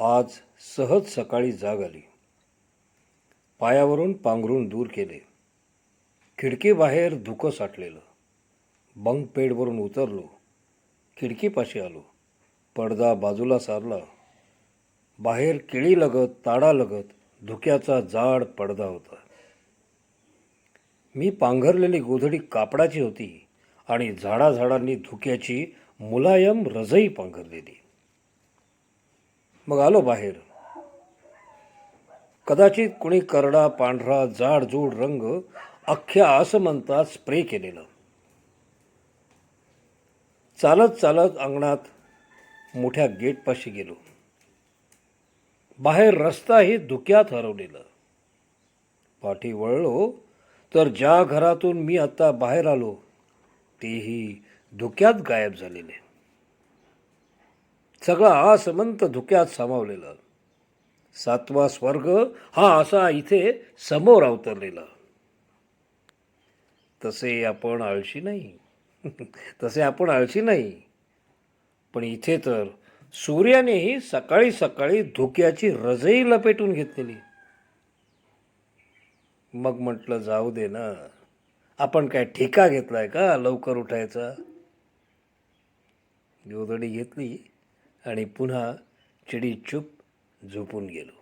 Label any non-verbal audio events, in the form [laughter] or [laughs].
आज सहज सकाळी जाग आली. पायावरून पांघरून दूर केले. खिडकीबाहेर धुकं साठलेलं. बंक पेडवरून उतरलो. खिडकीपाशी आलो. पडदा बाजूला सारला. बाहेर केळी लगत ताडा लगत धुक्याचा जाड पडदा होता. मी पांघरलेली गोधडी कापडाची होती आणि झाडाझाडांनी धुक्याची मुलायम रजई पांघरलेली. मग आलो बाहेर. कदाचित कुणी करडा पांढरा जाडजूड रंग अख्ख्या आसमंतात स्प्रे केलेलं. चालत चालत अंगणात मोठ्या गेटपाशी गेलो. बाहेर रस्ताही धुक्यात हरवलेला. पाठी वळलो तर ज्या घरातून मी आता बाहेर आलो तेही धुक्यात गायब झालेले. सगळा आसमंत धुक्यात सामावलेला. सातवा स्वर्ग हा असा इथे समोर अवतरलेला. तसे आपण आळशी नाही. [laughs] तसे आपण आळशी नाही. पण इथे तर सूर्यानेही सकाळी सकाळी धुक्याची रजई लपेटून घेतलेली. मग म्हटलं जाऊ दे ना. आपण काय ठेका घेतलाय का लवकर उठायचा? गोधडी घेतली. आणि पुन्हा चिडी चूप झोपून गेलो.